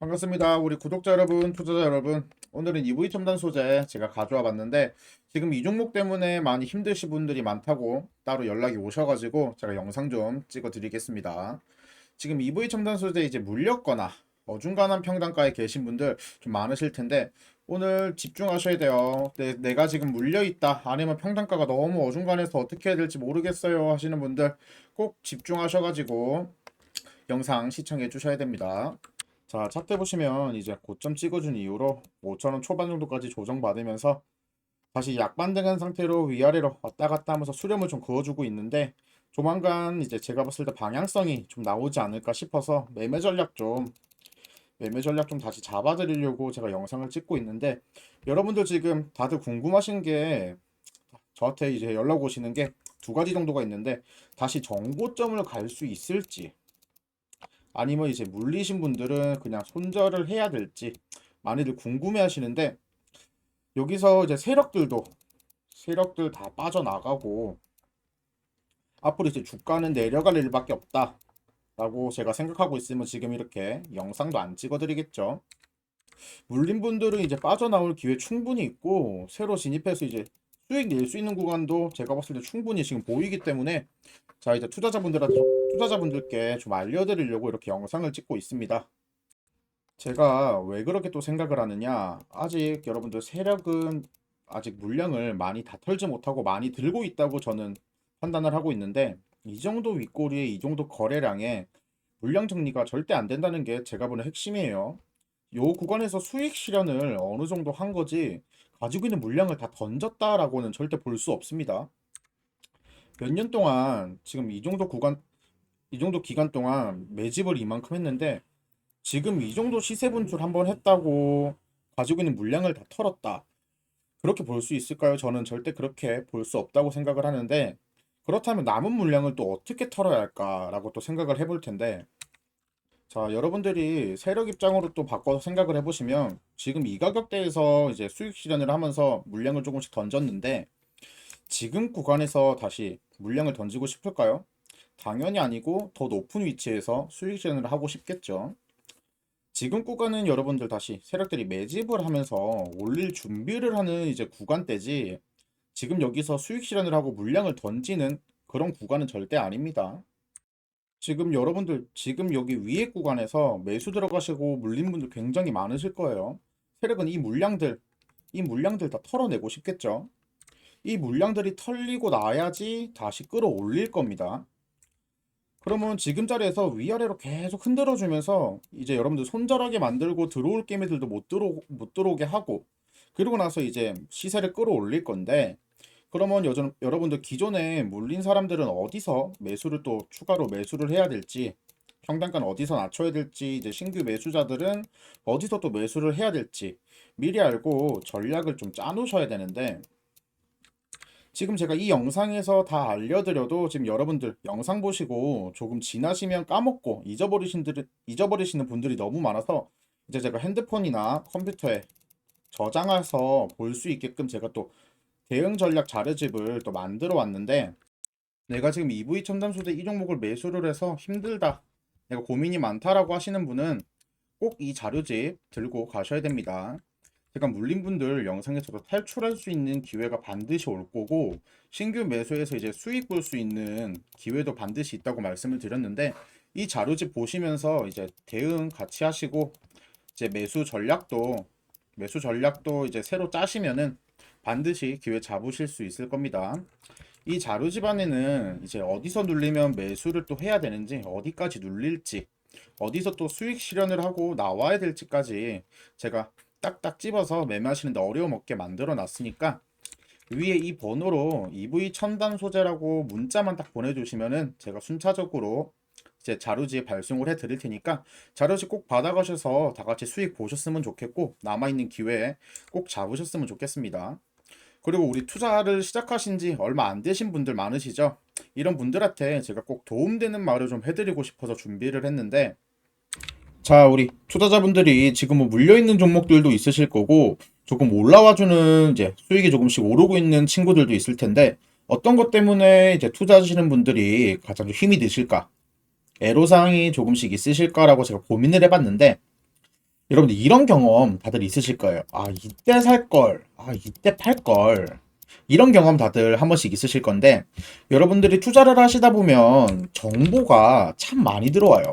반갑습니다. 우리 구독자 여러분, 투자자 여러분. 오늘은 EV 첨단 소재 제가 가져와 봤는데 지금 이 종목 때문에 많이 힘드신 분들이 많다고 따로 연락이 오셔가지고 제가 영상 좀 찍어 드리겠습니다. 지금 EV 첨단 소재 이제 물렸거나 어중간한 평단가에 계신 분들 좀 많으실 텐데 오늘 집중하셔야 돼요. 내, 내가 지금 물려 있다 아니면 평단가가 너무 어중간해서 어떻게 해야 될지 모르겠어요 하시는 분들 꼭 집중하셔가지고 영상 시청해 주셔야 됩니다. 자, 차트 보시면 이제 고점 찍어준 이후로 5천원 초반 정도까지 조정받으면서 다시 약반등한 상태로 위아래로 왔다 갔다 하면서 수렴을 좀 그어주고 있는데 조만간 이제 제가 봤을 때 방향성이 좀 나오지 않을까 싶어서 매매 전략 좀 매매 전략 좀 다시 잡아드리려고 제가 영상을 찍고 있는데 여러분들 지금 다들 궁금하신 게 저한테 이제 연락 오시는 게 두 가지 정도가 있는데 다시 정고점을 갈 수 있을지 아니면 이제 물리신 분들은 그냥 손절을 해야 될지 많이들 궁금해 하시는데 여기서 이제 세력들도 세력들 다 빠져나가고 앞으로 이제 주가는 내려갈 일밖에 없다 라고 제가 생각하고 있으면 지금 이렇게 영상도 안 찍어 드리겠죠. 물린 분들은 이제 빠져나올 기회 충분히 있고 새로 진입해서 이제 수익 낼 수 있는 구간도 제가 봤을 때 충분히 지금 보이기 때문에 자 이제 투자자분들한테 투자자분들께 좀 알려드리려고 이렇게 영상을 찍고 있습니다. 제가 왜 그렇게 또 생각을 하느냐 아직 여러분들 세력은 아직 물량을 많이 다 털지 못하고 많이 들고 있다고 저는 판단을 하고 있는데 이 정도 윗꼬리에 이 정도 거래량에 물량 정리가 절대 안 된다는 게 제가 보는 핵심이에요. 요 구간에서 수익 실현을 어느 정도 한 거지 가지고 있는 물량을 다 던졌다라고는 절대 볼 수 없습니다. 몇 년 동안 지금 이 정도 구간 이 정도 기간 동안 매집을 이만큼 했는데 지금 이 정도 시세 분출 한번 했다고 가지고 있는 물량을 다 털었다. 그렇게 볼 수 있을까요? 저는 절대 그렇게 볼 수 없다고 생각을 하는데 그렇다면 남은 물량을 또 어떻게 털어야 할까라고 또 생각을 해볼 텐데 자, 여러분들이 세력 입장으로 또 바꿔서 생각을 해보시면 지금 이 가격대에서 이제 수익 실현을 하면서 물량을 조금씩 던졌는데 지금 구간에서 다시 물량을 던지고 싶을까요? 당연히 아니고 더 높은 위치에서 수익 실현을 하고 싶겠죠. 지금 구간은 여러분들 다시 세력들이 매집을 하면서 올릴 준비를 하는 이제 구간대지 지금 여기서 수익 실현을 하고 물량을 던지는 그런 구간은 절대 아닙니다. 지금 여러분들 지금 여기 위에 구간에서 매수 들어가시고 물린 분들 굉장히 많으실 거예요. 세력은 이 물량들 이 물량들 다 털어내고 싶겠죠. 이 물량들이 털리고 나야지 다시 끌어올릴 겁니다. 그러면 지금 자리에서 위아래로 계속 흔들어 주면서 이제 여러분들 손절하게 만들고 들어올 게임들도 못 들어 못 들어오게 하고 그리고 나서 이제 시세를 끌어올릴 건데 그러면 여전, 여러분들 기존에 물린 사람들은 어디서 매수를 또 추가로 매수를 해야 될지 평단가는 어디서 낮춰야 될지 이제 신규 매수자들은 어디서 또 매수를 해야 될지 미리 알고 전략을 좀 짜놓으셔야 되는데 지금 제가 이 영상에서 다 알려드려도 지금 여러분들 영상 보시고 조금 지나시면 까먹고 잊어버리신 들, 잊어버리시는 분들이 너무 많아서 이제 제가 핸드폰이나 컴퓨터에 저장해서 볼 수 있게끔 제가 또 대응 전략 자료집을 또 만들어 왔는데 내가 지금 EV 첨단 소재 이 종목을 매수를 해서 힘들다. 내가 고민이 많다라고 하시는 분은 꼭 이 자료집 들고 가셔야 됩니다. 제가 물린 분들 영상에서도 탈출할 수 있는 기회가 반드시 올 거고 신규 매수에서 이제 수익 볼 수 있는 기회도 반드시 있다고 말씀을 드렸는데 이 자료집 보시면서 이제 대응 같이 하시고 이제 매수 전략도 매수 전략도 이제 새로 짜시면은 반드시 기회 잡으실 수 있을 겁니다. 이 자료집 안에는 이제 어디서 눌리면 매수를 또 해야 되는지 어디까지 눌릴지 어디서 또 수익 실현을 하고 나와야 될지까지 제가 딱딱 집어서 매매하시는데 어려움 없게 만들어 놨으니까 위에 이 번호로 EV 첨단 소재라고 문자만 딱 보내주시면은 제가 순차적으로 이제 자료지에 발송을 해 드릴 테니까 자료지 꼭 받아가셔서 다 같이 수익 보셨으면 좋겠고 남아있는 기회에 꼭 잡으셨으면 좋겠습니다. 그리고 우리 투자를 시작하신 지 얼마 안 되신 분들 많으시죠? 이런 분들한테 제가 꼭 도움되는 말을 좀 해드리고 싶어서 준비를 했는데 자, 우리 투자자분들이 지금 뭐 물려있는 종목들도 있으실 거고, 조금 올라와주는 이제 수익이 조금씩 오르고 있는 친구들도 있을 텐데, 어떤 것 때문에 이제 투자하시는 분들이 가장 좀 힘이 드실까? 애로사항이 조금씩 있으실까라고 제가 고민을 해봤는데, 여러분들 이런 경험 다들 있으실 거예요. 아, 이때 살 걸. 아, 이때 팔 걸. 이런 경험 다들 한 번씩 있으실 건데, 여러분들이 투자를 하시다 보면 정보가 참 많이 들어와요.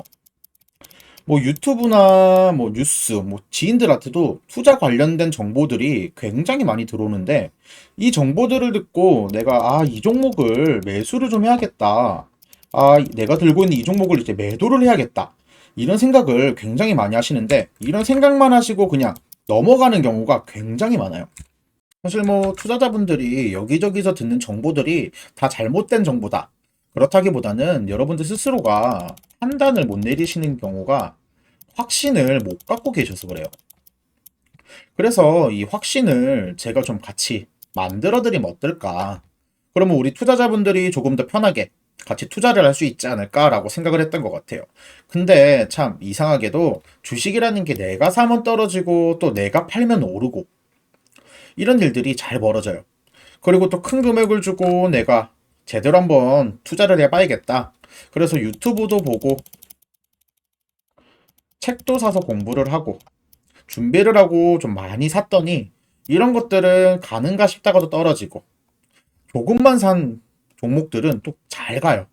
뭐 유튜브나 뭐 뉴스, 뭐 지인들한테도 투자 관련된 정보들이 굉장히 많이 들어오는데, 이 정보들을 듣고 내가, 아, 이 종목을 매수를 좀 해야겠다. 아, 내가 들고 있는 이 종목을 이제 매도를 해야겠다. 이런 생각을 굉장히 많이 하시는데, 이런 생각만 하시고 그냥 넘어가는 경우가 굉장히 많아요. 사실 뭐 투자자분들이 여기저기서 듣는 정보들이 다 잘못된 정보다. 그렇다기보다는 여러분들 스스로가 판단을 못 내리시는 경우가 확신을 못 갖고 계셔서 그래요. 그래서 이 확신을 제가 좀 같이 만들어 드리면 어떨까? 그러면 우리 투자자분들이 조금 더 편하게 같이 투자를 할 수 있지 않을까라고 생각을 했던 것 같아요. 근데 참 이상하게도 주식이라는 게 내가 사면 떨어지고 또 내가 팔면 오르고 이런 일들이 잘 벌어져요. 그리고 또 큰 금액을 주고 내가 제대로 한번 투자를 해봐야겠다. 그래서 유튜브도 보고 책도 사서 공부를 하고 준비를 하고 좀 많이 샀더니 이런 것들은 가는가 싶다가도 떨어지고 조금만 산 종목들은 또 잘 가요.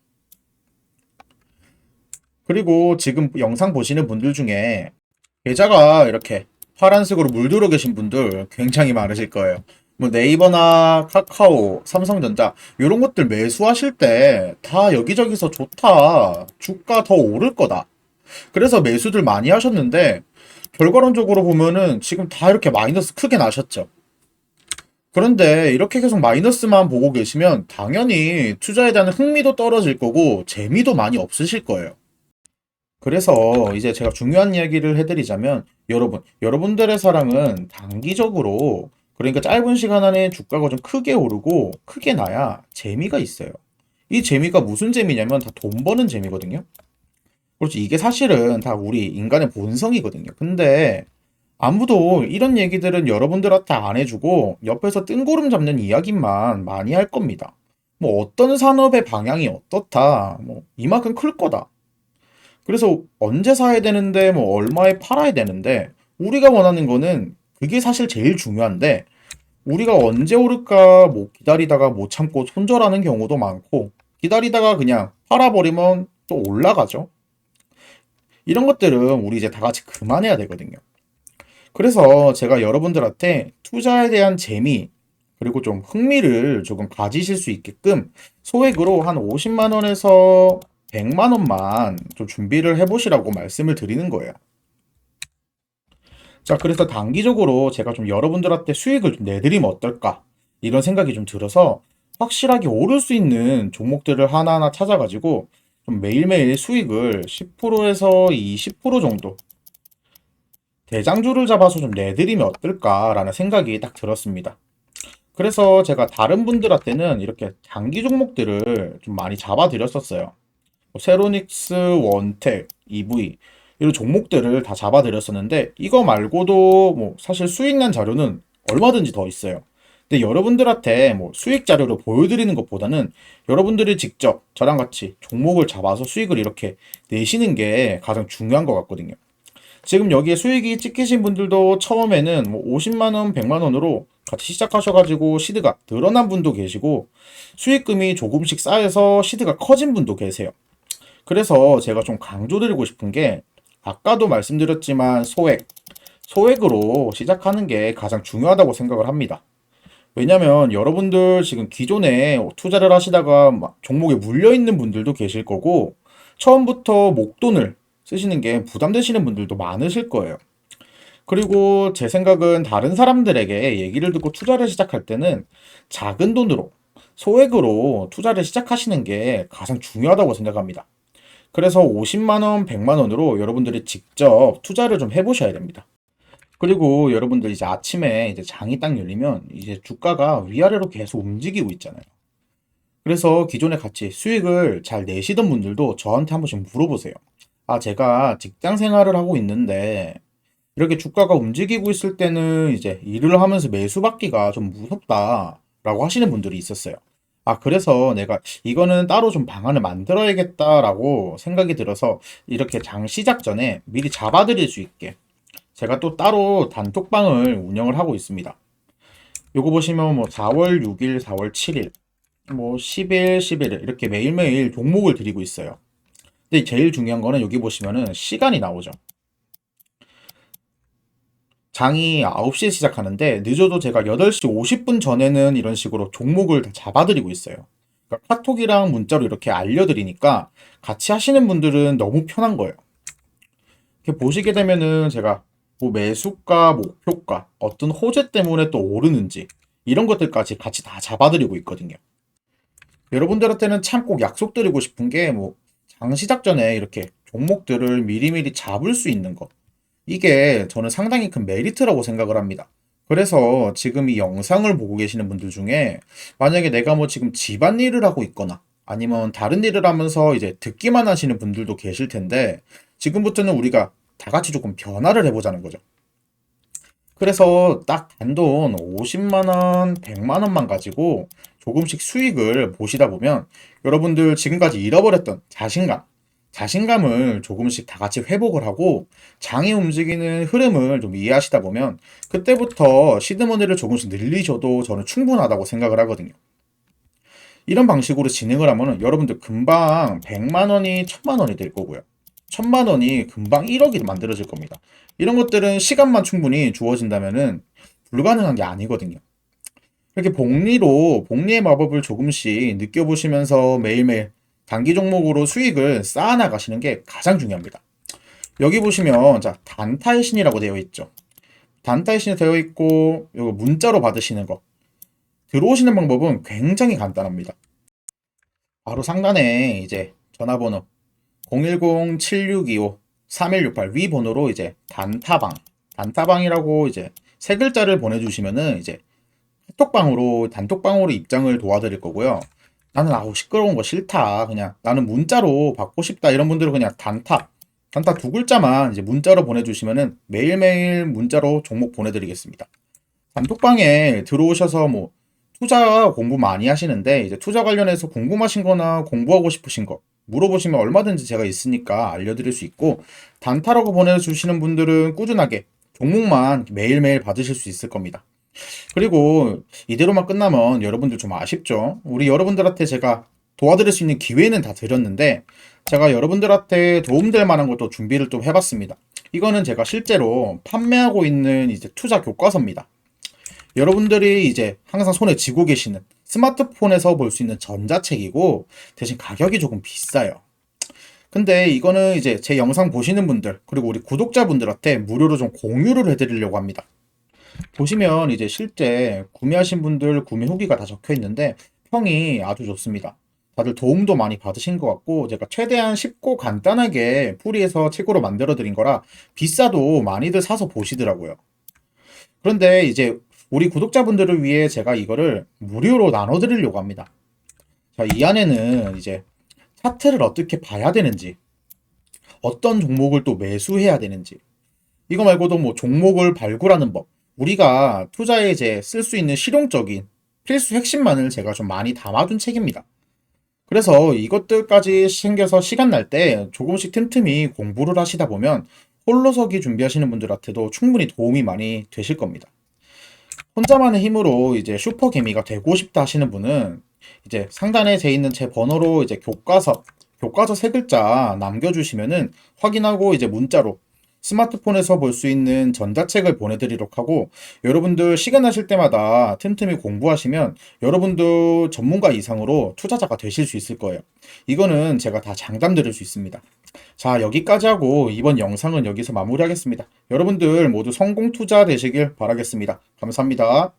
그리고 지금 영상 보시는 분들 중에 계좌가 이렇게 파란색으로 물들어 계신 분들 굉장히 많으실 거예요. 뭐 네이버나 카카오, 삼성전자 이런 것들 매수하실 때 다 여기저기서 좋다. 주가 더 오를 거다. 그래서 매수들 많이 하셨는데 결과론적으로 보면은 지금 다 이렇게 마이너스 크게 나셨죠. 그런데 이렇게 계속 마이너스만 보고 계시면 당연히 투자에 대한 흥미도 떨어질 거고 재미도 많이 없으실 거예요. 그래서 이제 제가 중요한 이야기를 해드리자면 여러분, 여러분들의 사랑은 단기적으로 그러니까 짧은 시간 안에 주가가 좀 크게 오르고 크게 나야 재미가 있어요. 이 재미가 무슨 재미냐면 다 돈 버는 재미거든요. 그렇지. 이게 사실은 다 우리 인간의 본성이거든요. 근데 아무도 이런 얘기들은 여러분들한테 안 해주고 옆에서 뜬구름 잡는 이야기만 많이 할 겁니다. 뭐 어떤 산업의 방향이 어떻다. 뭐 이만큼 클 거다. 그래서 언제 사야 되는데 뭐 얼마에 팔아야 되는데 우리가 원하는 거는 그게 사실 제일 중요한데 우리가 언제 오를까 뭐 기다리다가 못 참고 손절하는 경우도 많고 기다리다가 그냥 팔아버리면 또 올라가죠. 이런 것들은 우리 이제 다 같이 그만해야 되거든요. 그래서 제가 여러분들한테 투자에 대한 재미 그리고 좀 흥미를 조금 가지실 수 있게끔 소액으로 한 50만 원에서 100만 원만 좀 준비를 해보시라고 말씀을 드리는 거예요. 자, 그래서 단기적으로 제가 좀 여러분들한테 수익을 좀 내드리면 어떨까? 이런 생각이 좀 들어서 확실하게 오를 수 있는 종목들을 하나하나 찾아가지고 좀 매일매일 수익을 10%에서 20% 정도 대장주를 잡아서 좀 내드리면 어떨까라는 생각이 딱 들었습니다. 그래서 제가 다른 분들한테는 이렇게 장기 종목들을 좀 많이 잡아드렸었어요. 뭐 세로닉스, 원텍, EV 이런 종목들을 다 잡아드렸었는데 이거 말고도 뭐 사실 수익 난 자료는 얼마든지 더 있어요. 근데 여러분들한테 뭐 수익 자료를 보여드리는 것보다는 여러분들이 직접 저랑 같이 종목을 잡아서 수익을 이렇게 내시는 게 가장 중요한 것 같거든요. 지금 여기에 수익이 찍히신 분들도 처음에는 뭐 50만 원, 100만 원으로 같이 시작하셔가지고 시드가 늘어난 분도 계시고 수익금이 조금씩 쌓여서 시드가 커진 분도 계세요. 그래서 제가 좀 강조드리고 싶은 게 아까도 말씀드렸지만 소액, 소액으로 시작하는 게 가장 중요하다고 생각을 합니다. 왜냐면 여러분들 지금 기존에 투자를 하시다가 막 종목에 물려 있는 분들도 계실 거고 처음부터 목돈을 쓰시는 게 부담되시는 분들도 많으실 거예요. 그리고 제 생각은 다른 사람들에게 얘기를 듣고 투자를 시작할 때는 작은 돈으로 소액으로 투자를 시작하시는 게 가장 중요하다고 생각합니다. 그래서 50만 원, 100만 원으로 여러분들이 직접 투자를 좀 해보셔야 됩니다. 그리고 여러분들 이제 아침에 이제 장이 딱 열리면 이제 주가가 위아래로 계속 움직이고 있잖아요. 그래서 기존에 같이 수익을 잘 내시던 분들도 저한테 한 번씩 물어보세요. 아, 제가 직장 생활을 하고 있는데 이렇게 주가가 움직이고 있을 때는 이제 일을 하면서 매수 받기가 좀 무섭다라고 하시는 분들이 있었어요. 아, 그래서 내가 이거는 따로 좀 방안을 만들어야겠다라고 생각이 들어서 이렇게 장 시작 전에 미리 잡아드릴 수 있게 제가 또 따로 단톡방을 운영을 하고 있습니다. 요거 보시면 뭐 4월 6일, 4월 7일, 뭐 10일, 11일 이렇게 매일매일 종목을 드리고 있어요. 근데 제일 중요한 거는 여기 보시면은 시간이 나오죠. 장이 9시에 시작하는데 늦어도 제가 8시 50분 전에는 이런 식으로 종목을 다 잡아드리고 있어요. 그러니까 카톡이랑 문자로 이렇게 알려드리니까 같이 하시는 분들은 너무 편한 거예요. 이렇게 보시게 되면은 제가 뭐 매수가, 목표가, 어떤 호재 때문에 또 오르는지 이런 것들까지 같이 다 잡아드리고 있거든요. 여러분들한테는 참 꼭 약속드리고 싶은 게 뭐 장 시작 전에 이렇게 종목들을 미리미리 잡을 수 있는 것. 이게 저는 상당히 큰 메리트라고 생각을 합니다. 그래서 지금 이 영상을 보고 계시는 분들 중에 만약에 내가 뭐 지금 집안일을 하고 있거나 아니면 다른 일을 하면서 이제 듣기만 하시는 분들도 계실 텐데 지금부터는 우리가 다 같이 조금 변화를 해보자는 거죠. 그래서 딱 단돈 50만 원, 100만 원만 가지고 조금씩 수익을 보시다 보면 여러분들 지금까지 잃어버렸던 자신감, 자신감을 조금씩 다 같이 회복을 하고 장이 움직이는 흐름을 좀 이해하시다 보면 그때부터 시드머니를 조금씩 늘리셔도 저는 충분하다고 생각을 하거든요. 이런 방식으로 진행을 하면 여러분들 금방 100만 원이 1000만 원이 될 거고요. 1000만 원이 금방 1억이 만들어질 겁니다. 이런 것들은 시간만 충분히 주어진다면은 불가능한 게 아니거든요. 이렇게 복리로 복리의 마법을 조금씩 느껴보시면서 매일매일 단기 종목으로 수익을 쌓아나가시는 게 가장 중요합니다. 여기 보시면 자 단타의 신이라고 되어 있죠. 단타의 신이 되어 있고 이거 문자로 받으시는 거 들어오시는 방법은 굉장히 간단합니다. 바로 상단에 이제 전화번호 010-7625-3168 위 번호로 이제 단타방 단타방이라고 이제 세 글자를 보내주시면은 이제 카톡방으로 단톡방으로 입장을 도와드릴 거고요. 나는 아우 시끄러운 거 싫다. 그냥 나는 문자로 받고 싶다. 이런 분들은 그냥 단타 단타 두 글자만 이제 문자로 보내주시면은 매일매일 문자로 종목 보내드리겠습니다. 단톡방에 들어오셔서 뭐 투자 공부 많이 하시는데 이제 투자 관련해서 궁금하신 거나 공부하고 싶으신 거 물어보시면 얼마든지 제가 있으니까 알려드릴 수 있고 단타라고 보내주시는 분들은 꾸준하게 종목만 매일매일 받으실 수 있을 겁니다. 그리고 이대로만 끝나면 여러분들 좀 아쉽죠? 우리 여러분들한테 제가 도와드릴 수 있는 기회는 다 드렸는데 제가 여러분들한테 도움될 만한 것도 준비를 좀 해봤습니다. 이거는 제가 실제로 판매하고 있는 이제 투자 교과서입니다. 여러분들이 이제 항상 손에 쥐고 계시는 스마트폰에서 볼 수 있는 전자책이고 대신 가격이 조금 비싸요. 근데 이거는 이제 제 영상 보시는 분들 그리고 우리 구독자분들한테 무료로 좀 공유를 해드리려고 합니다. 보시면 이제 실제 구매하신 분들 구매 후기가 다 적혀 있는데 평이 아주 좋습니다. 다들 도움도 많이 받으신 것 같고 제가 최대한 쉽고 간단하게 풀이해서 책으로 만들어 드린 거라 비싸도 많이들 사서 보시더라고요. 그런데 이제 우리 구독자분들을 위해 제가 이거를 무료로 나눠 드리려고 합니다. 자, 이 안에는 이제 차트를 어떻게 봐야 되는지, 어떤 종목을 또 매수해야 되는지, 이거 말고도 뭐 종목을 발굴하는 법, 우리가 투자에 이제 쓸 수 있는 실용적인 필수 핵심만을 제가 좀 많이 담아둔 책입니다. 그래서 이것들까지 챙겨서 시간 날 때 조금씩 틈틈이 공부를 하시다 보면 홀로서기 준비하시는 분들한테도 충분히 도움이 많이 되실 겁니다. 혼자만의 힘으로 이제 슈퍼 개미가 되고 싶다 하시는 분은 이제 상단에 돼 있는 제 번호로 이제 교과서, 교과서 세 글자 남겨주시면은 확인하고 이제 문자로 스마트폰에서 볼 수 있는 전자책을 보내드리도록 하고 여러분들 시간 나실 때마다 틈틈이 공부하시면 여러분도 전문가 이상으로 투자자가 되실 수 있을 거예요. 이거는 제가 다 장담 드릴 수 있습니다. 자, 여기까지 하고 이번 영상은 여기서 마무리하겠습니다. 여러분들 모두 성공 투자 되시길 바라겠습니다. 감사합니다.